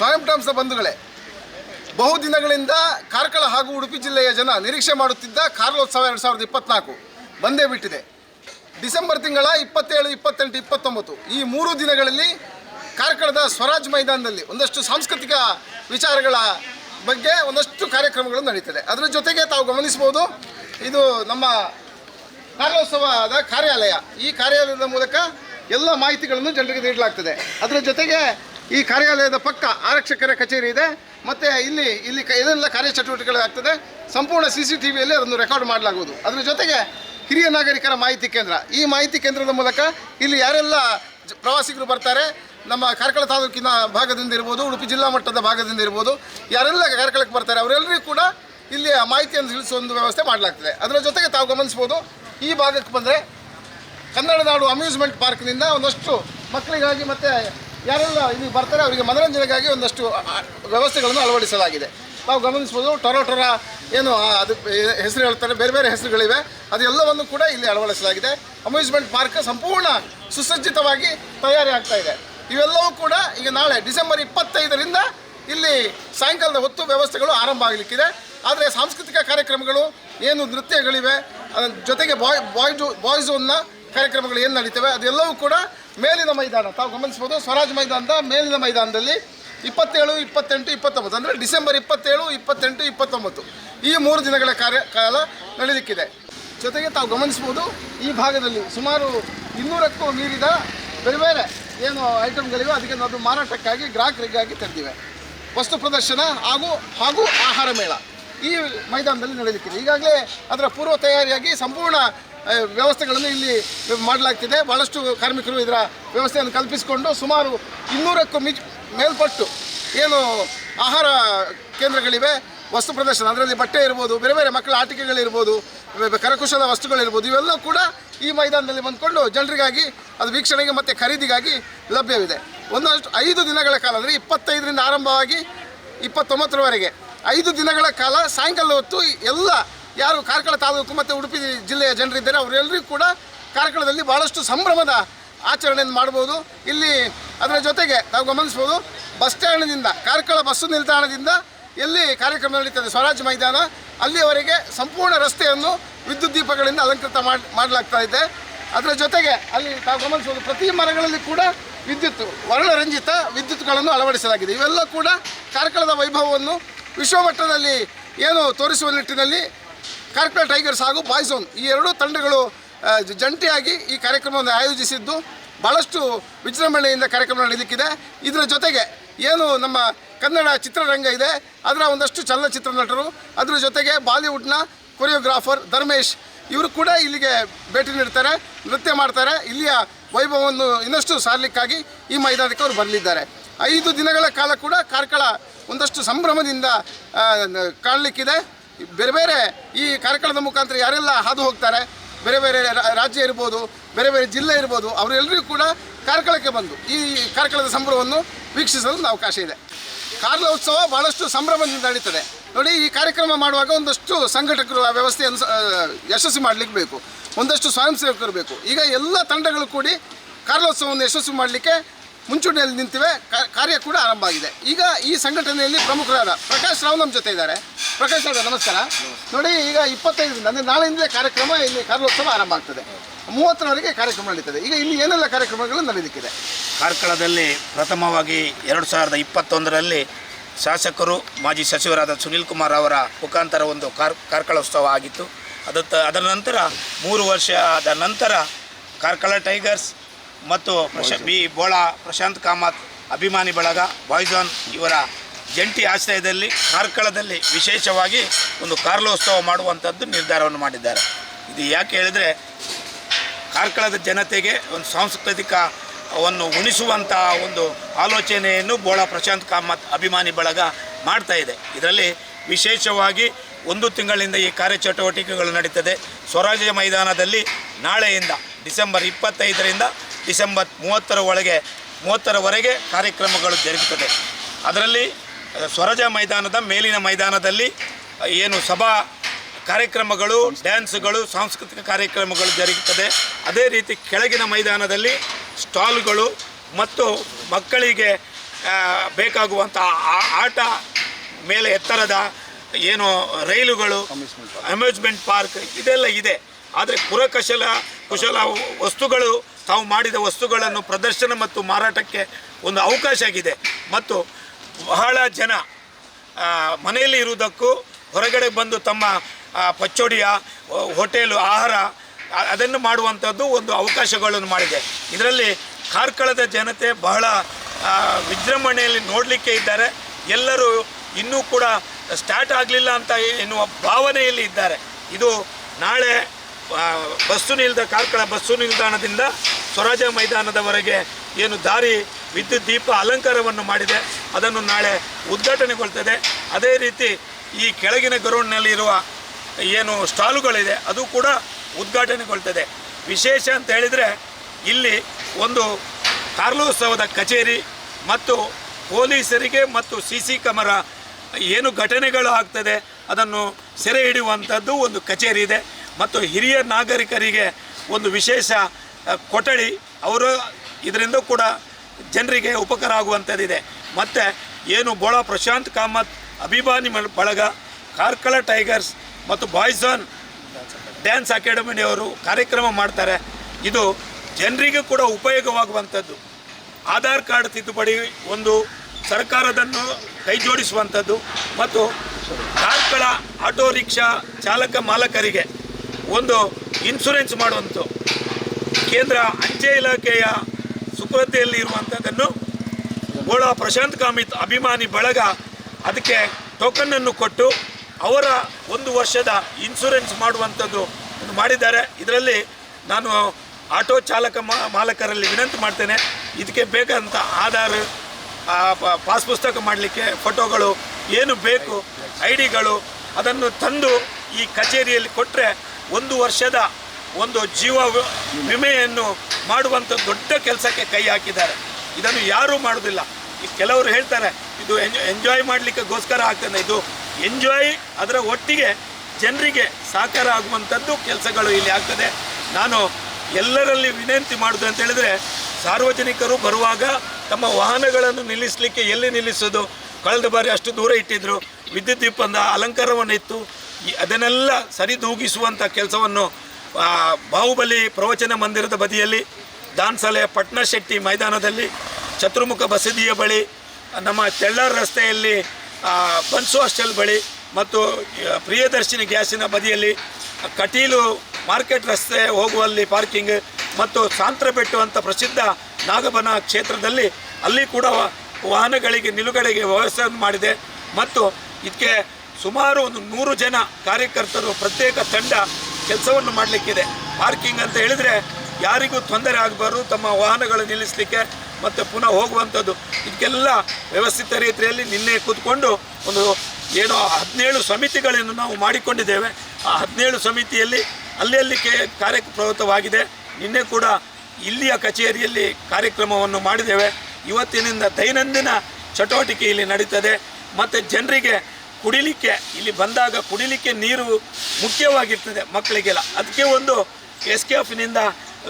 ಸ್ವಯಂ ಟಾಮ್ಸ್ನ ಬಂಧುಗಳೇ ಬಹುದಿನಗಳಿಂದ ಕಾರ್ಕಳ ಹಾಗೂ ಉಡುಪಿ ಜಿಲ್ಲೆಯ ಜನ ನಿರೀಕ್ಷೆ ಮಾಡುತ್ತಿದ್ದ ಕಾರ್ಲೋತ್ಸವ ಎರಡು ಸಾವಿರದ ಇಪ್ಪತ್ನಾಲ್ಕು ಬಂದೇ ಬಿಟ್ಟಿದೆ. ಡಿಸೆಂಬರ್ ತಿಂಗಳ ಇಪ್ಪತ್ತೇಳು, ಇಪ್ಪತ್ತೆಂಟು, ಇಪ್ಪತ್ತೊಂಬತ್ತು ಈ ಮೂರು ದಿನಗಳಲ್ಲಿ ಕಾರ್ಕಳದ ಸ್ವರಾಜ್ ಮೈದಾನದಲ್ಲಿ ಒಂದಷ್ಟು ಸಾಂಸ್ಕೃತಿಕ ವಿಚಾರಗಳ ಬಗ್ಗೆ ಒಂದಷ್ಟು ಕಾರ್ಯಕ್ರಮಗಳು ನಡೀತದೆ. ಅದರ ಜೊತೆಗೆ ತಾವು ಗಮನಿಸಬಹುದು, ಇದು ನಮ್ಮ ಕಾರ್ಯೋತ್ಸವದ ಕಾರ್ಯಾಲಯ. ಈ ಕಾರ್ಯಾಲಯದ ಮೂಲಕ ಎಲ್ಲ ಮಾಹಿತಿಗಳನ್ನು ಜನರಿಗೆ ನೀಡಲಾಗ್ತದೆ. ಅದರ ಜೊತೆಗೆ ಈ ಕಾರ್ಯಾಲಯದ ಪಕ್ಕ ಆರಕ್ಷಕರ ಕಚೇರಿ ಇದೆ. ಮತ್ತು ಇಲ್ಲಿ ಇಲ್ಲಿ ಏನೆಲ್ಲ ಕಾರ್ಯಚಟುವಟಿಕೆಗಳಾಗ್ತದೆ ಸಂಪೂರ್ಣ ಸಿ ಸಿ ಟಿ ವಿಯಲ್ಲಿ ಅದನ್ನು ರೆಕಾರ್ಡ್ ಮಾಡಲಾಗುವುದು. ಅದರ ಜೊತೆಗೆ ಹಿರಿಯ ನಾಗರಿಕರ ಮಾಹಿತಿ ಕೇಂದ್ರ. ಈ ಮಾಹಿತಿ ಕೇಂದ್ರದ ಮೂಲಕ ಇಲ್ಲಿ ಯಾರೆಲ್ಲ ಪ್ರವಾಸಿಗರು ಬರ್ತಾರೆ, ನಮ್ಮ ಕಾರ್ಕಳ ತಾಲೂಕಿನ ಭಾಗದಿಂದ ಇರ್ಬೋದು, ಉಡುಪಿ ಜಿಲ್ಲಾ ಮಟ್ಟದ ಭಾಗದಿಂದ ಇರ್ಬೋದು, ಯಾರೆಲ್ಲ ಕಾರ್ಕಳಕ್ಕೆ ಬರ್ತಾರೆ, ಅವರೆಲ್ಲರಿಗೂ ಕೂಡ ಇಲ್ಲಿ ಮಾಹಿತಿಯನ್ನು ತಿಳಿಸುವ ಒಂದು ವ್ಯವಸ್ಥೆ ಮಾಡಲಾಗ್ತದೆ. ಅದರ ಜೊತೆಗೆ ತಾವು ಗಮನಿಸ್ಬೋದು, ಈ ಭಾಗಕ್ಕೆ ಬಂದರೆ ಕನ್ನಡ ನಾಡು ಅಮ್ಯೂಸ್ಮೆಂಟ್ ಪಾರ್ಕ್ನಿಂದ ಒಂದಷ್ಟು ಮಕ್ಕಳಿಗಾಗಿ ಮತ್ತು ಯಾರೆಲ್ಲ ಇಲ್ಲಿ ಬರ್ತಾರೆ, ಅವರಿಗೆ ಮನೋರಂಜನೆಗಾಗಿ ಒಂದಷ್ಟು ವ್ಯವಸ್ಥೆಗಳನ್ನು ಅಳವಡಿಸಲಾಗಿದೆ. ನಾವು ಗಮನಿಸ್ಬೋದು ಟೊರ ಏನು ಅದು ಹೆಸರು ಹೇಳ್ತಾರೆ, ಬೇರೆ ಬೇರೆ ಹೆಸರುಗಳಿವೆ. ಅದೆಲ್ಲವನ್ನು ಕೂಡ ಇಲ್ಲಿ ಅಳವಡಿಸಲಾಗಿದೆ. ಅಮ್ಯೂಸ್ಮೆಂಟ್ ಪಾರ್ಕ್ ಸಂಪೂರ್ಣ ಸುಸಜ್ಜಿತವಾಗಿ ತಯಾರಿ ಆಗ್ತಾ ಇದೆ. ಇವೆಲ್ಲವೂ ಕೂಡ ಈಗ ನಾಳೆ ಡಿಸೆಂಬರ್ ಇಪ್ಪತ್ತೈದರಿಂದ ಇಲ್ಲಿ ಸಾಯಂಕಾಲದ ಹೊತ್ತು ವ್ಯವಸ್ಥೆಗಳು ಆರಂಭ ಆಗಲಿಕ್ಕಿದೆ. ಆದರೆ ಸಾಂಸ್ಕೃತಿಕ ಕಾರ್ಯಕ್ರಮಗಳು, ಏನು ನೃತ್ಯಗಳಿವೆ ಅದರ ಜೊತೆಗೆ ಬಾಯ್ ಬಾಯ್ ಜೋ ಕಾರ್ಯಕ್ರಮಗಳು ಏನು ನಡೀತವೆ, ಅದೆಲ್ಲವೂ ಕೂಡ ಮೇಲಿನ ಮೈದಾನ. ತಾವು ಗಮನಿಸ್ಬೋದು ಸ್ವರಾಜ್ ಮೈದಾನದ ಮೇಲಿನ ಮೈದಾನದಲ್ಲಿ ಇಪ್ಪತ್ತೇಳು, ಇಪ್ಪತ್ತೆಂಟು, ಇಪ್ಪತ್ತೊಂಬತ್ತು, ಅಂದರೆ ಡಿಸೆಂಬರ್ ಇಪ್ಪತ್ತೇಳು, ಇಪ್ಪತ್ತೆಂಟು, ಇಪ್ಪತ್ತೊಂಬತ್ತು ಈ ಮೂರು ದಿನಗಳ ಕಾರ್ಯ ಕಾಲ ನಡೀಲಿಕ್ಕಿದೆ. ಜೊತೆಗೆ ತಾವು ಗಮನಿಸ್ಬೋದು ಈ ಭಾಗದಲ್ಲಿ ಸುಮಾರು ಇನ್ನೂರಕ್ಕೂ ಮೀರಿದ ಬೇರೆ ಬೇರೆ ಏನು ಐಟಮ್ಗಳಿವೆ ಅದಕ್ಕೆ ನಾವು ಮಾರಾಟಕ್ಕಾಗಿ, ಗ್ರಾಹಕರಿಗಾಗಿ ತೆರೆದಿವೆ. ವಸ್ತು ಪ್ರದರ್ಶನ ಹಾಗೂ ಹಾಗೂ ಆಹಾರ ಮೇಳ ಈ ಮೈದಾನದಲ್ಲಿ ನಡೆಯಲಿಕ್ಕಿದೆ ಈಗಾಗಲೇ ಅದರ ಪೂರ್ವ ತಯಾರಿಯಾಗಿ ಸಂಪೂರ್ಣ ವ್ಯವಸ್ಥೆಗಳನ್ನು ಇಲ್ಲಿ ಮಾಡಲಾಗ್ತಿದೆ. ಭಾಳಷ್ಟು ಕಾರ್ಮಿಕರು ಇದರ ವ್ಯವಸ್ಥೆಯನ್ನು ಕಲ್ಪಿಸಿಕೊಂಡು ಸುಮಾರು ಇನ್ನೂರಕ್ಕೂ ಮಿಚ್ ಮೇಲ್ಪಟ್ಟು ಏನು ಆಹಾರ ಕೇಂದ್ರಗಳಿವೆ, ವಸ್ತು ಪ್ರದರ್ಶನ, ಅದರಲ್ಲಿ ಬಟ್ಟೆ ಇರ್ಬೋದು, ಬೇರೆ ಬೇರೆ ಮಕ್ಕಳ ಆಟಿಕೆಗಳಿರ್ಬೋದು ಕರಕುಶಲ ವಸ್ತುಗಳಿರ್ಬೋದು ಇವೆಲ್ಲ ಕೂಡ ಈ ಮೈದಾನದಲ್ಲಿ ಬಂದ್ಕೊಂಡು ಜನರಿಗಾಗಿ ಅದು ವೀಕ್ಷಣೆಗೆ ಮತ್ತು ಖರೀದಿಗಾಗಿ ಲಭ್ಯವಿದೆ. ಒಂದಷ್ಟು, ಐದು ದಿನಗಳ ಕಾಲ, ಅಂದರೆ ಇಪ್ಪತ್ತೈದರಿಂದ ಆರಂಭವಾಗಿ ಇಪ್ಪತ್ತೊಂಬತ್ತರವರೆಗೆ, ಐದು ದಿನಗಳ ಕಾಲ ಸಾಯಂಕಾಲ ಹೊತ್ತು ಎಲ್ಲ ಯಾರು ಕಾರ್ಕಳ ತಾಲೂಕು ಮತ್ತು ಉಡುಪಿ ಜಿಲ್ಲೆಯ ಜನರಿದ್ದಾರೆ ಅವರೆಲ್ಲರಿಗೂ ಕೂಡ ಕಾರ್ಕಳದಲ್ಲಿ ಭಾಳಷ್ಟು ಸಂಭ್ರಮದ ಆಚರಣೆಯನ್ನು ಮಾಡ್ಬೋದು. ಇಲ್ಲಿ ಅದರ ಜೊತೆಗೆ ನಾವು ಗಮನಿಸ್ಬೋದು, ಬಸ್ ಸ್ಟ್ಯಾಂಡ್ನಿಂದ, ಕಾರ್ಕಳ ಬಸ್ಸು ನಿಲ್ದಾಣದಿಂದ ಎಲ್ಲಿ ಕಾರ್ಯಕ್ರಮ ನಡೀತದೆ, ಸ್ವರಾಜ್ ಮೈದಾನ ಅಲ್ಲಿಯವರೆಗೆ ಸಂಪೂರ್ಣ ರಸ್ತೆಯನ್ನು ವಿದ್ಯುತ್ ದೀಪಗಳಿಂದ ಅಲಂಕೃತ ಮಾಡಿ, ಮಾಡಲಾಗ್ತಾ ಇದೆ. ಅದರ ಜೊತೆಗೆ ಅಲ್ಲಿ ನಾವು ಗಮನಿಸ್ಬೋದು, ಪ್ರತಿ ಮರಗಳಲ್ಲಿ ಕೂಡ ವಿದ್ಯುತ್, ವರ್ಣರಂಜಿತ ವಿದ್ಯುತ್ಗಳನ್ನು ಅಳವಡಿಸಲಾಗಿದೆ. ಇವೆಲ್ಲ ಕೂಡ ಕಾರ್ಕಳದ ವೈಭವವನ್ನು ವಿಶ್ವಮಟ್ಟದಲ್ಲಿ ಏನು ತೋರಿಸುವ ನಿಟ್ಟಿನಲ್ಲಿ ಕಾರ್ಕಳ ಟೈಗರ್ಸ್ ಹಾಗೂ ಬಾಯ್ಸೋನ್ ಈ ಎರಡೂ ತಂಡಗಳು ಜಂಟಿಯಾಗಿ ಈ ಕಾರ್ಯಕ್ರಮವನ್ನು ಆಯೋಜಿಸಿದ್ದು. ಭಾಳಷ್ಟು ವಿಜೃಂಭಣೆಯಿಂದ ಕಾರ್ಯಕ್ರಮ ನಡೆದಿಕ್ಕಿದೆ ಇದರ ಜೊತೆಗೆ ಏನು ನಮ್ಮ ಕನ್ನಡ ಚಿತ್ರರಂಗ ಇದೆ, ಅದರ ಒಂದಷ್ಟು ಚಲನಚಿತ್ರ ನಟರು, ಅದರ ಜೊತೆಗೆ ಬಾಲಿವುಡ್ನ ಕೊರಿಯೋಗ್ರಾಫರ್ ಧರ್ಮೇಶ್ ಇವರು ಕೂಡ ಇಲ್ಲಿಗೆ ಭೇಟಿ ನೀಡ್ತಾರೆ, ನೃತ್ಯ ಮಾಡ್ತಾರೆ. ಇಲ್ಲಿಯ ವೈಭವವನ್ನು ಇನ್ನಷ್ಟು ಸಾರಲಿಕ್ಕಾಗಿ ಈ ಮೈದಾನಕ್ಕೆ ಅವರು ಬರಲಿದ್ದಾರೆ. ಐದು ದಿನಗಳ ಕಾಲ ಕೂಡ ಕಾರ್ಕಳ ಒಂದಷ್ಟು ಸಂಭ್ರಮದಿಂದ ಕಾಣಲಿಕ್ಕಿದೆ. ಬೇರೆ ಬೇರೆ ಈ ಕಾರ್ಯಕ್ರಮದ ಮುಖಾಂತರ ಯಾರೆಲ್ಲ ಹಾದು ಹೋಗ್ತಾರೆ, ಬೇರೆ ಬೇರೆ ರಾಜ್ಯ ಇರ್ಬೋದು, ಬೇರೆ ಬೇರೆ ಜಿಲ್ಲೆ ಇರ್ಬೋದು ಅವರೆಲ್ಲರಿಗೂ ಕೂಡ ಕಾರ್ಕಳಕ್ಕೆ ಬಂದು ಈ ಕಾರ್ಕಳದ ಸಂಭ್ರಮವನ್ನು ವೀಕ್ಷಿಸಲು ಒಂದು ಅವಕಾಶ ಇದೆ. ಕಾರ್ಲ ಉತ್ಸವ ಭಾಳಷ್ಟು ಸಂಭ್ರಮದಿಂದ ನಡೀತದೆ. ನೋಡಿ, ಈ ಕಾರ್ಯಕ್ರಮ ಮಾಡುವಾಗ ಒಂದಷ್ಟು ಸಂಘಟಕರು ಆ ವ್ಯವಸ್ಥೆಯನ್ನು ಯಶಸ್ವಿ ಮಾಡಲಿಕ್ಕೆ ಬೇಕು. ಒಂದಷ್ಟು ಸ್ವಯಂ ಸೇವಕರು ಬೇಕು. ಈಗ ಎಲ್ಲ ತಂಡಗಳು ಕೂಡಿ ಕಾರ್ಲೋತ್ಸವವನ್ನು ಯಶಸ್ವಿ ಮಾಡಲಿಕ್ಕೆ ಮುಂಚೂಣಿಯಲ್ಲಿ ನಿಂತಿವೆ ಕಾರ್ಯ ಕೂಡ ಆರಂಭ ಆಗಿದೆ. ಈಗ ಈ ಸಂಘಟನೆಯಲ್ಲಿ ಪ್ರಮುಖರಾದ ಪ್ರಕಾಶ್ ರಾವ್ ನಮ್ಮ ಜೊತೆ ಇದ್ದಾರೆ. ಪ್ರಕಾಶ್ ರಾವ್ ನಮಸ್ಕಾರ. ನೋಡಿ ಈಗ ಇಪ್ಪತ್ತೈದರಿಂದ ಅಂದರೆ ನಾಳೆಯಿಂದಲೇ ಕಾರ್ಯಕ್ರಮ ಇಲ್ಲಿ ಕಾರ್ಯೋತ್ಸವ ಆರಂಭ ಆಗ್ತದೆ. ಮೂವತ್ತರವರೆಗೆ ಕಾರ್ಯಕ್ರಮ ನಡೀತದೆ. ಈಗ ಇಲ್ಲಿ ಏನೆಲ್ಲ ಕಾರ್ಯಕ್ರಮಗಳು ನಡೆದಿಕ್ಕಿದೆ? ಕಾರ್ಕಳದಲ್ಲಿ ಪ್ರಥಮವಾಗಿ ಎರಡು ಸಾವಿರದ ಇಪ್ಪತ್ತೊಂದರಲ್ಲಿ ಶಾಸಕರು ಮಾಜಿ ಸಚಿವರಾದ ಸುನೀಲ್ ಕುಮಾರ್ ಅವರ ಮುಖಾಂತರ ಒಂದು ಕಾರ್ ಕಾರ್ಕಳೋತ್ಸವ ಆಗಿತ್ತು. ಅದ ಅದರ ನಂತರ ಮೂರು ವರ್ಷದ ನಂತರ ಕಾರ್ಕಳ ಟೈಗರ್ಸ್ ಮತ್ತು ಪ್ರಶ ಬಿ ಬೋಳ ಪ್ರಶಾಂತ್ ಕಾಮತ್ ಅಭಿಮಾನಿ ಬಳಗ, ಬಾಯ್ಜಾನ್ ಇವರ ಜಂಟಿ ಆಶ್ರಯದಲ್ಲಿ, ಕಾರ್ಕಳದಲ್ಲಿ ವಿಶೇಷವಾಗಿ ಒಂದು ಕಾರ್ಲೋತ್ಸವ ಮಾಡುವಂಥದ್ದು ನಿರ್ಧಾರವನ್ನು ಮಾಡಿದ್ದಾರೆ. ಇದು ಯಾಕೆ ಹೇಳಿದರೆ, ಕಾರ್ಕಳದ ಜನತೆಗೆ ಒಂದು ಸಾಂಸ್ಕೃತಿಕ ಸಾಂಸ್ಕೃತಿಕವನ್ನು ಉಣಿಸುವಂತಹ ಒಂದು ಆಲೋಚನೆಯನ್ನು ಬೋಳ ಪ್ರಶಾಂತ್ ಕಾಮತ್ ಅಭಿಮಾನಿ ಬಳಗ ಮಾಡ್ತಾ ಇದೆ. ಇದರಲ್ಲಿ ವಿಶೇಷವಾಗಿ ಒಂದು ತಿಂಗಳಿಂದ ಈ ಕಾರ್ಯಚಟುವಟಿಕೆಗಳು ನಡೀತದೆ. ಸ್ವರಾಜ್ಯ ಮೈದಾನದಲ್ಲಿ ನಾಳೆಯಿಂದ ಡಿಸೆಂಬರ್ ಇಪ್ಪತ್ತೈದರಿಂದ ಡಿಸೆಂಬರ್ ಮೂವತ್ತರ ಒಳಗೆ ಮೂವತ್ತರವರೆಗೆ ಕಾರ್ಯಕ್ರಮಗಳು ಜರುಗುತ್ತದೆ ಅದರಲ್ಲಿ ಸ್ವರಾಜ ಮೈದಾನದ ಮೇಲಿನ ಮೈದಾನದಲ್ಲಿ ಏನು ಸಭಾ ಕಾರ್ಯಕ್ರಮಗಳು, ಡ್ಯಾನ್ಸ್ಗಳು, ಸಾಂಸ್ಕೃತಿಕ ಕಾರ್ಯಕ್ರಮಗಳು ಜರುಗುತ್ತದೆ. ಅದೇ ರೀತಿ ಕೆಳಗಿನ ಮೈದಾನದಲ್ಲಿ ಸ್ಟಾಲ್ಗಳು ಮತ್ತು ಮಕ್ಕಳಿಗೆ ಬೇಕಾಗುವಂಥ ಆಟ ಮೇಲೆ ಎತ್ತರದ ಏನು ರೈಲುಗಳು, ಅಮ್ಯೂಸ್ಮೆಂಟ್ ಪಾರ್ಕ್ ಇದೆಲ್ಲ ಇದೆ. ಆದರೆ ಪುರಕಶಲ, ಕುಶಲ ವಸ್ತುಗಳು, ತಾವು ಮಾಡಿದ ವಸ್ತುಗಳನ್ನು ಪ್ರದರ್ಶನ ಮತ್ತು ಮಾರಾಟಕ್ಕೆ ಒಂದು ಅವಕಾಶ ಆಗಿದೆ. ಮತ್ತು ಬಹಳ ಜನ ಮನೆಯಲ್ಲಿ ಇರುವುದಕ್ಕೂ ಹೊರಗಡೆ ಬಂದು ತಮ್ಮ ಪಚ್ಚೋಡಿಯ ಹೋಟೆಲು, ಆಹಾರ ಅದನ್ನು ಮಾಡುವಂಥದ್ದು ಒಂದು ಅವಕಾಶಗಳನ್ನು ಮಾಡಿದೆ. ಇದರಲ್ಲಿ ಕಾರ್ಕಳದ ಜನತೆ ಬಹಳ ವಿಜೃಂಭಣೆಯಲ್ಲಿ ನೋಡಲಿಕ್ಕೆ ಇದ್ದಾರೆ. ಎಲ್ಲರೂ ಇನ್ನೂ ಕೂಡ ಸ್ಟಾರ್ಟ್ ಆಗಲಿಲ್ಲ ಅಂತ ಎನ್ನುವ ಭಾವನೆಯಲ್ಲಿ ಇದ್ದಾರೆ. ಇದು ನಾಳೆ ಬಸ್ಸು ನಿಲ್ದ, ಕಾರ್ಕಳ ಬಸ್ಸು ನಿಲ್ದಾಣದಿಂದ ಸ್ವರಾಜ ಮೈದಾನದವರೆಗೆ ಏನು ದಾರಿ, ವಿದ್ಯುತ್ ದೀಪ ಅಲಂಕಾರವನ್ನು ಮಾಡಿದೆ. ಅದನ್ನು ನಾಳೆ ಉದ್ಘಾಟನೆಗೊಳ್ತದೆ. ಅದೇ ರೀತಿ ಈ ಕೆಳಗಿನ ಗ್ರೌಂಡ್ನಲ್ಲಿ ಇರುವ ಏನು ಸ್ಟಾಲುಗಳಿದೆ, ಅದು ಕೂಡ ಉದ್ಘಾಟನೆಗೊಳ್ತದೆ. ವಿಶೇಷ ಅಂತ ಹೇಳಿದರೆ, ಇಲ್ಲಿ ಒಂದು ಕಾರ್ಲೋತ್ಸವದ ಕಚೇರಿ ಮತ್ತು ಪೊಲೀಸರಿಗೆ ಮತ್ತು ಸಿ ಸಿ ಕ್ಯಾಮರಾ ಏನು ಘಟನೆಗಳು ಆಗ್ತದೆ, ಅದನ್ನು ಸೆರೆ ಹಿಡಿಯುವಂಥದ್ದು ಒಂದು ಕಚೇರಿ ಇದೆ. ಮತ್ತು ಹಿರಿಯ ನಾಗರಿಕರಿಗೆ ಒಂದು ವಿಶೇಷ ಕೊಠಡಿ. ಅವರು ಇದರಿಂದ ಕೂಡ ಜನರಿಗೆ ಉಪಕಾರ ಆಗುವಂಥದ್ದಿದೆ ಮತ್ತು ಏನು ಬೋಳ ಪ್ರಶಾಂತ್ ಕಾಮತ್, ಅಭಿಮಾನಿ ಬಳಗ, ಕಾರ್ಕಳ ಟೈಗರ್ಸ್ ಮತ್ತು ಬಾಯ್ಸಾನ್ ಡ್ಯಾನ್ಸ್ ಅಕಾಡೆಮಿಯವರು ಕಾರ್ಯಕ್ರಮ ಮಾಡ್ತಾರೆ. ಇದು ಜನರಿಗೂ ಕೂಡ ಉಪಯೋಗವಾಗುವಂಥದ್ದು. ಆಧಾರ್ ಕಾರ್ಡ್ ತಿದ್ದುಪಡಿ ಒಂದು ಸರ್ಕಾರದನ್ನು ಕೈ ಜೋಡಿಸುವಂಥದ್ದು ಮತ್ತು ಕಾರ್ಕಳ ಆಟೋ ರಿಕ್ಷಾ ಚಾಲಕ ಮಾಲಕರಿಗೆ ಒಂದು ಇನ್ಶೂರೆನ್ಸ್ ಮಾಡುವಂಥ ಕೇಂದ್ರ ಅಂಚೆ ಇಲಾಖೆಯ ಸುಪ್ರತೆಯಲ್ಲಿ ಇರುವಂಥದ್ದನ್ನು ಗೋಳ ಪ್ರಶಾಂತ್ ಕಾಮಿತ್ ಅಭಿಮಾನಿ ಬಳಗ ಅದಕ್ಕೆ ಟೋಕನ್ನನ್ನು ಕೊಟ್ಟು ಅವರ ಒಂದು ವರ್ಷದ ಇನ್ಶೂರೆನ್ಸ್ ಮಾಡುವಂಥದ್ದು ಮಾಡಿದ್ದಾರೆ. ಇದರಲ್ಲಿ ನಾನು ಆಟೋ ಚಾಲಕ ಮಾಲಕರಲ್ಲಿ ವಿನಂತಿ ಮಾಡ್ತೇನೆ. ಇದಕ್ಕೆ ಬೇಕಾದಂಥ ಆಧಾರ್ ಪಾಸ್ ಪುಸ್ತಕ ಮಾಡಲಿಕ್ಕೆ ಫೋಟೋಗಳು ಏನು ಬೇಕು ಐ ಡಿಗಳು ಅದನ್ನು ತಂದು ಈ ಕಚೇರಿಯಲ್ಲಿ ಕೊಟ್ಟರೆ ಒಂದು ವರ್ಷದ ಒಂದು ಜೀವ ವಿಮೆಯನ್ನು ಮಾಡುವಂಥ ದೊಡ್ಡ ಕೆಲಸಕ್ಕೆ ಕೈ ಹಾಕಿದ್ದಾರೆ. ಇದನ್ನು ಯಾರೂ ಮಾಡೋದಿಲ್ಲ. ಈ ಕೆಲವರು ಹೇಳ್ತಾರೆ, ಇದು ಎಂಜಾಯ್ ಮಾಡಲಿಕ್ಕೆಗೋಸ್ಕರ ಆಗ್ತದೆ. ಇದು ಎಂಜಾಯ್ ಅದರ ಒಟ್ಟಿಗೆ ಜನರಿಗೆ ಸಾಕಾರ ಆಗುವಂಥದ್ದು ಕೆಲಸಗಳು ಇಲ್ಲಿ ಆಗ್ತದೆ. ನಾನು ಎಲ್ಲರಲ್ಲಿ ವಿನಂತಿ ಮಾಡೋದು ಅಂತ ಹೇಳಿದ್ರೆ, ಸಾರ್ವಜನಿಕರು ಬರುವಾಗ ತಮ್ಮ ವಾಹನಗಳನ್ನು ನಿಲ್ಲಿಸಲಿಕ್ಕೆ ಎಲ್ಲಿ ನಿಲ್ಲಿಸೋದು? ಕಳೆದ ಬಾರಿ ಅಷ್ಟು ದೂರ ಇಟ್ಟಿದ್ರು. ವಿದ್ಯುತ್ ದೀಪದ ಅಲಂಕಾರವನ್ನು ಇತ್ತು ಅದನ್ನೆಲ್ಲ ಸರಿದೂಗಿಸುವಂಥ ಕೆಲಸವನ್ನು ಬಾಹುಬಲಿ ಪ್ರವಚನ ಮಂದಿರದ ಬದಿಯಲ್ಲಿ, ದಾನ್ಸಾಲೆಯ ಪಟ್ನಾ ಶೆಟ್ಟಿ ಮೈದಾನದಲ್ಲಿ, ಚತುರ್ಮುಖ ಬಸದಿಯ ಬಳಿ, ನಮ್ಮ ತೆಳ್ಳಾರ್ ರಸ್ತೆಯಲ್ಲಿ ಬನ್ಸು ಹಾಸ್ಟೆಲ್ ಬಳಿ ಮತ್ತು ಪ್ರಿಯದರ್ಶಿನಿ ಗ್ಯಾಸಿನ ಬದಿಯಲ್ಲಿ, ಕಟೀಲು ಮಾರ್ಕೆಟ್ ರಸ್ತೆ ಹೋಗುವಲ್ಲಿ ಪಾರ್ಕಿಂಗ್ ಮತ್ತು ಸಾಂತ್ರಬೆಟ್ಟು ಅಂತ ಪ್ರಸಿದ್ಧ ನಾಗಬನ ಕ್ಷೇತ್ರದಲ್ಲಿ ಅಲ್ಲಿ ಕೂಡ ವಾಹನಗಳಿಗೆ ನಿಲುಗಡೆಗೆ ವ್ಯವಸ್ಥೆಯನ್ನು ಮಾಡಿದೆ. ಮತ್ತು ಇದಕ್ಕೆ ಸುಮಾರು ಒಂದು ನೂರು ಜನ ಕಾರ್ಯಕರ್ತರು ಪ್ರತ್ಯೇಕ ತಂಡ ಕೆಲಸವನ್ನು ಮಾಡಲಿಕ್ಕಿದೆ. ಪಾರ್ಕಿಂಗ್ ಅಂತ ಹೇಳಿದರೆ ಯಾರಿಗೂ ತೊಂದರೆ ಆಗಬಾರ್ದು, ತಮ್ಮ ವಾಹನಗಳು ನಿಲ್ಲಿಸಲಿಕ್ಕೆ ಮತ್ತು ಪುನಃ ಹೋಗುವಂಥದ್ದು. ಇದಕ್ಕೆಲ್ಲ ವ್ಯವಸ್ಥಿತ ರೀತಿಯಲ್ಲಿ ನಿನ್ನೆ ಕೂತ್ಕೊಂಡು ಒಂದು ಏನೋ ಹದಿನೇಳು ಸಮಿತಿಗಳನ್ನು ನಾವು ಮಾಡಿಕೊಂಡಿದ್ದೇವೆ. ಆ ಹದಿನೇಳು ಸಮಿತಿಯಲ್ಲಿ ಅಲ್ಲಿ ಅಲ್ಲಿ ಕೆ ಕಾರ್ಯಪ್ರವೃತ್ತವಾಗಿದೆ. ನಿನ್ನೆ ಕೂಡ ಇಲ್ಲಿಯ ಕಚೇರಿಯಲ್ಲಿ ಕಾರ್ಯಕ್ರಮವನ್ನು ಮಾಡಿದ್ದೇವೆ. ಇವತ್ತಿನಿಂದ ದೈನಂದಿನ ಚಟುವಟಿಕೆ ಇಲ್ಲಿ ನಡೀತದೆ. ಮತ್ತು ಜನರಿಗೆ ಕುಡಿಲಿಕ್ಕೆ, ಇಲ್ಲಿ ಬಂದಾಗ ಕುಡಿಲಿಕ್ಕೆ ನೀರು ಮುಖ್ಯವಾಗಿರ್ತದೆ ಮಕ್ಕಳಿಗೆಲ್ಲ. ಅದಕ್ಕೆ ಒಂದು ಎಸ್ ಕೆ ಎಫ್ನಿಂದ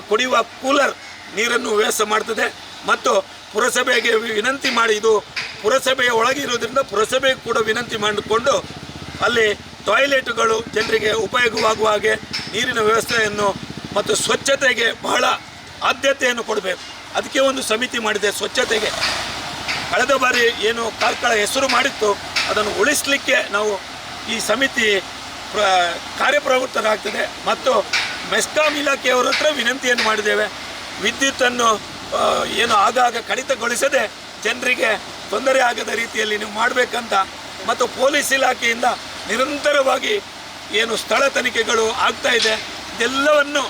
ಕುಡಿಯುವ ಕೂಲರ್ ನೀರನ್ನು ವ್ಯವಸ್ಥೆ ಮಾಡ್ತದೆ. ಮತ್ತು ಪುರಸಭೆಗೆ ವಿನಂತಿ ಮಾಡಿ, ಇದು ಪುರಸಭೆಯ ಒಳಗೆ ಇರೋದ್ರಿಂದ ಪುರಸಭೆಗೆ ಕೂಡ ವಿನಂತಿ ಮಾಡಿಕೊಂಡು ಅಲ್ಲಿ ಟಾಯ್ಲೆಟ್ಗಳು ಜನರಿಗೆ ಉಪಯೋಗವಾಗುವ ಹಾಗೆ ನೀರಿನ ವ್ಯವಸ್ಥೆಯನ್ನು ಮತ್ತು ಸ್ವಚ್ಛತೆಗೆ ಬಹಳ ಆದ್ಯತೆಯನ್ನು ಕೊಡಬೇಕು. ಅದಕ್ಕೆ ಒಂದು ಸಮಿತಿ ಮಾಡಿದೆ ಸ್ವಚ್ಛತೆಗೆ. ಕಳೆದ ಬಾರಿ ಏನು ಕಾರ್ಕಳ ಹೆಸರು ಮಾಡಿತ್ತು ಅದನ್ನು ಉಳಿಸಲಿಕ್ಕೆ ನಾವು ಈ ಸಮಿತಿ ಪ್ರ ಕಾರ್ಯಪ್ರವೃತ್ತರಾಗ್ತದೆ. ಮತ್ತು ಮೆಸ್ಕಾಂ ಇಲಾಖೆಯವರ ಹತ್ರ ವಿನಂತಿಯನ್ನು ಮಾಡಿದ್ದೇವೆ. ವಿದ್ಯುತ್ತನ್ನು ಏನು ಆಗಾಗ ಕಡಿತಗೊಳಿಸದೆ ಜನರಿಗೆ ತೊಂದರೆ ಆಗದ ರೀತಿಯಲ್ಲಿ ನೀವು ಮಾಡಬೇಕಂತ ಮತ್ತು ಪೊಲೀಸ್ ಇಲಾಖೆಯಿಂದ ನಿರಂತರವಾಗಿ ಏನು ಸ್ಥಳ ತನಿಖೆಗಳು ಆಗ್ತಾ ಇದೆ. ಇದೆಲ್ಲವನ್ನು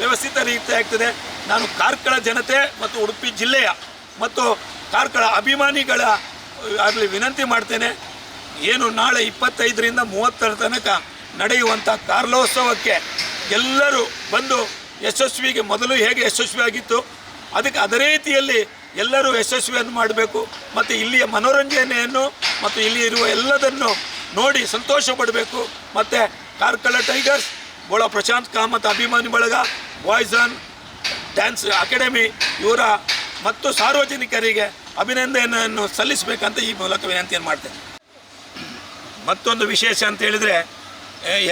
ವ್ಯವಸ್ಥಿತ ರೀತಿ ಆಗ್ತದೆ. ನಾನು ಕಾರ್ಕಳ ಜನತೆ ಮತ್ತು ಉಡುಪಿ ಜಿಲ್ಲೆಯ ಮತ್ತು ಕಾರ್ಕಳ ಅಭಿಮಾನಿಗಳ ಆಗಲಿ ವಿನಂತಿ ಮಾಡ್ತೇನೆ. ಏನು ನಾಳೆ ಇಪ್ಪತ್ತೈದರಿಂದ ಮೂವತ್ತರ ತನಕ ನಡೆಯುವಂಥ ಕಾರ್ಲೋತ್ಸವಕ್ಕೆ ಎಲ್ಲರೂ ಬಂದು ಯಶಸ್ವಿಗೆ ಮೊದಲು ಹೇಗೆ ಯಶಸ್ವಿಯಾಗಿತ್ತು, ಅದಕ್ಕೆ ಅದೇ ರೀತಿಯಲ್ಲಿ ಎಲ್ಲರೂ ಯಶಸ್ವಿಯನ್ನು ಮಾಡಬೇಕು, ಮತ್ತು ಇಲ್ಲಿಯ ಮನೋರಂಜನೆಯನ್ನು ಮತ್ತು ಇಲ್ಲಿ ಇರುವ ಎಲ್ಲದನ್ನು ನೋಡಿ ಸಂತೋಷ ಪಡಬೇಕು ಮತ್ತು ಕಾರ್ಕಳ ಟೈಗರ್ಸ್, ಬೋಳ ಪ್ರಶಾಂತ್ ಕಾಮತ್, ಅಭಿಮಾನಿ ಬಳಗ ಬಾಯ್ಸನ್ ಡ್ಯಾನ್ಸ್ ಅಕಾಡೆಮಿ, ಇವರ ಮತ್ತು ಸಾರ್ವಜನಿಕರಿಗೆ ಅಭಿನಂದನೆಯನ್ನು ಸಲ್ಲಿಸಬೇಕಂತ ಈ ಮೂಲಕ ವಿನಂತಿಯನ್ನು ಮಾಡ್ತೇನೆ. ಮತ್ತೊಂದು ವಿಶೇಷ ಅಂತ ಹೇಳಿದರೆ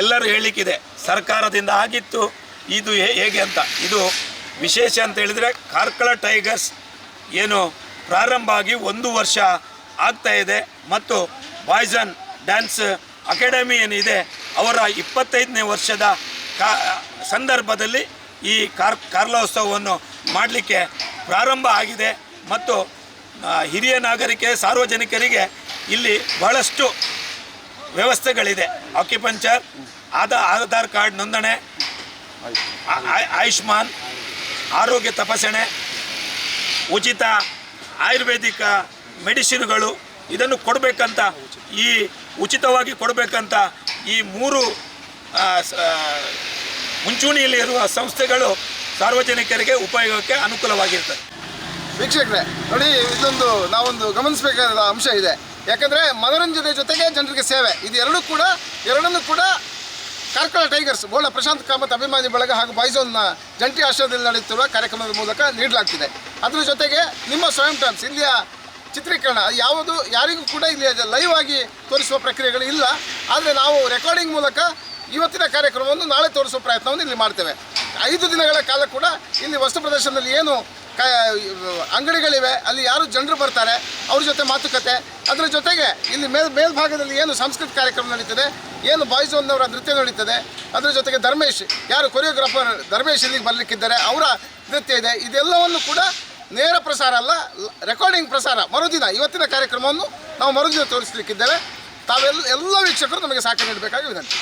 ಎಲ್ಲರೂ ಹೇಳಲಿಕ್ಕಿದೆ ಸರ್ಕಾರದಿಂದ ಆಗಿತ್ತು, ಇದು ಹೇಗೆ ಅಂತ. ಇದು ವಿಶೇಷ ಅಂತ ಹೇಳಿದರೆ, ಕಾರ್ಕಳ ಟೈಗರ್ಸ್ ಏನು ಪ್ರಾರಂಭ ಆಗಿ ಒಂದು ವರ್ಷ ಆಗ್ತಾ ಇದೆ ಮತ್ತು ಬಾಯ್ಸನ್ ಡ್ಯಾನ್ಸ್ ಅಕಾಡೆಮಿ ಏನಿದೆ, ಅವರ ಇಪ್ಪತ್ತೈದನೇ ವರ್ಷದ ಕಾ, ಸಂದರ್ಭದಲ್ಲಿ ಈ ಕಾರ್, ಕಾರ್ಲೋತ್ಸವವನ್ನು ಮಾಡಲಿಕ್ಕೆ ಪ್ರಾರಂಭ ಆಗಿದೆ ಮತ್ತು ಹಿರಿಯ ನಾಗರಿಕ, ಸಾರ್ವಜನಿಕರಿಗೆ ಇಲ್ಲಿ ಬಹಳಷ್ಟು ವ್ಯವಸ್ಥೆಗಳಿದೆ. ಆಕ್ಯುಪಂಚರ್ ಆದ, ಆಧಾರ್ ಕಾರ್ಡ್ ನೋಂದಣೆ ಆಯುಷ್ಮಾನ್, ಆರೋಗ್ಯ ತಪಾಸಣೆ, ಉಚಿತ ಆಯುರ್ವೇದಿಕ ಮೆಡಿಸಿನ್ಗಳು ಇದನ್ನು ಕೊಡಬೇಕಂತ ಈ, ಉಚಿತವಾಗಿ ಕೊಡಬೇಕಂತ ಈ ಮೂರು ಮುಂಚೂಣಿಯಲ್ಲಿರುವ ಸಂಸ್ಥೆಗಳು ಸಾರ್ವಜನಿಕರಿಗೆ ಉಪಯೋಗಕ್ಕೆ ಅನುಕೂಲವಾಗಿರ್ತದೆ. ವೀಕ್ಷಕರೇ, ನೋಡಿ, ಇದೊಂದು ನಾವೊಂದು ಗಮನಿಸಬೇಕಾದ ಅಂಶ ಇದೆ. ಯಾಕಂದರೆ ಮನೋರಂಜನೆ ಜೊತೆಗೆ ಜನರಿಗೆ ಸೇವೆ. ಇದು ಎರಡೂ ಕೂಡ, ಎರಡನ್ನೂ ಕೂಡ ಕಾರ್ಕಳ ಟೈಗರ್ಸ್, ಬೋಳ ಪ್ರಶಾಂತ್ ಕಾಮತ್ ಅಭಿಮಾನಿ ಬಳಗ ಹಾಗೂ ಬಾಯ್ಸೋನ್ನ ಜಂಟಿ ಆಶ್ರಯದಲ್ಲಿ ನಡೆಯುತ್ತಿರುವ ಕಾರ್ಯಕ್ರಮದ ಮೂಲಕ ನೀಡಲಾಗ್ತಿದೆ. ಅದರ ಜೊತೆಗೆ ನಿಮ್ಮ ಸ್ವಯಂ ಟೈಮ್ಸ್ ಇಲ್ಲಿಯ ಚಿತ್ರೀಕರಣ ಯಾವುದು, ಯಾರಿಗೂ ಕೂಡ ಇಲ್ಲಿ ಲೈವ್ ಆಗಿ ತೋರಿಸುವ ಪ್ರಕ್ರಿಯೆಗಳು ಇಲ್ಲ. ಆದರೆ ನಾವು ರೆಕಾರ್ಡಿಂಗ್ ಮೂಲಕ ಇವತ್ತಿನ ಕಾರ್ಯಕ್ರಮವನ್ನು ನಾಳೆ ತೋರಿಸುವ ಪ್ರಯತ್ನವನ್ನು ಇಲ್ಲಿ ಮಾಡ್ತೇವೆ. ಐದು ದಿನಗಳ ಕಾಲ ಕೂಡ ಇಲ್ಲಿ ವಸ್ತು ಪ್ರದರ್ಶನದಲ್ಲಿ ಏನು ಕ, ಅಂಗಡಿಗಳಿವೆ, ಅಲ್ಲಿ ಯಾರು ಜನರು ಬರ್ತಾರೆ, ಅವ್ರ ಜೊತೆ ಮಾತುಕತೆ. ಅದರ ಜೊತೆಗೆ ಇಲ್ಲಿ ಮೇಲ್, ಮೇಲ್ಭಾಗದಲ್ಲಿ ಏನು ಸಾಂಸ್ಕೃತಿಕ ಕಾರ್ಯಕ್ರಮ ನಡೀತದೆ, ಏನು ಬಾಯ್ಸ್ ಒಂದವರ ನೃತ್ಯ ನಡೀತದೆ, ಅದರ ಜೊತೆಗೆ ಧರ್ಮೇಶ್, ಯಾರು ಕೊರಿಯೋಗ್ರಾಫರ್ ಧರ್ಮೇಶ್ ಇಲ್ಲಿಗೆ ಬರಲಿಕ್ಕಿದ್ದಾರೆ, ಅವರ ನೃತ್ಯ ಇದೆ. ಇದೆಲ್ಲವನ್ನು ಕೂಡ ನೇರ ಪ್ರಸಾರ ಅಲ್ಲ ರೆಕಾರ್ಡಿಂಗ್ ಪ್ರಸಾರ, ಮರುದಿನ, ಇವತ್ತಿನ ಕಾರ್ಯಕ್ರಮವನ್ನು ನಾವು ಮರುದಿನ ತೋರಿಸಲಿಕ್ಕಿದ್ದೇವೆ. ತಾವೆಲ್ಲ, ಎಲ್ಲ ವೀಕ್ಷಕರು ನಮಗೆ ಸಾಕು ನೀಡಬೇಕಾಗಿ ವಿನಂತಿ.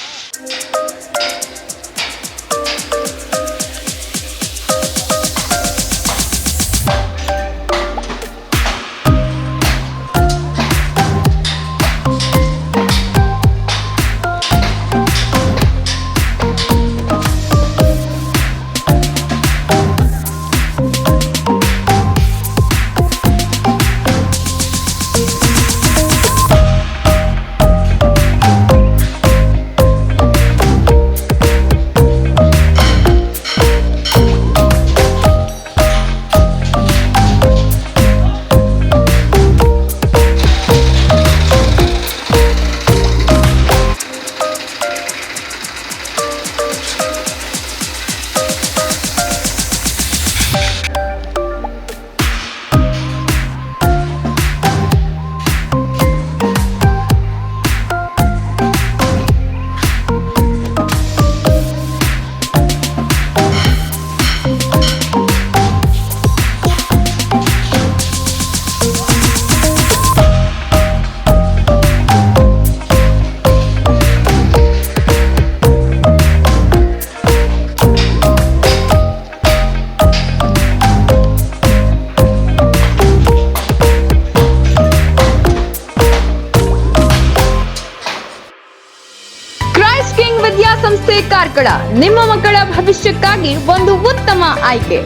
ಕಾರ್ಕಳ ನಿಮ್ಮ ಮಕ್ಕಳ ಭವಿಷ್ಯಕ್ಕಾಗಿ ಒಂದು ಉತ್ತಮ ಆಯ್ಕೆ.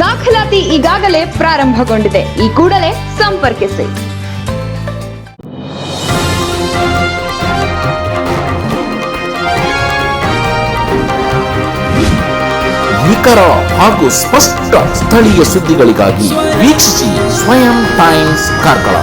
ದಾಖಲಾತಿ ಈಗಾಗಲೇ ಪ್ರಾರಂಭಗೊಂಡಿದೆ. ಈ ಕೂಡಲೇ ಸಂಪರ್ಕಿಸಿ. ನಿಖರ ಹಾಗೂ ಸ್ಪಷ್ಟ ಸ್ಥಳೀಯ ಸುದ್ದಿಗಳಿಗಾಗಿ ವೀಕ್ಷಿಸಿ ಸ್ವಯಂ ಟೈಮ್ಸ್ ಕಾರ್ಕಳ.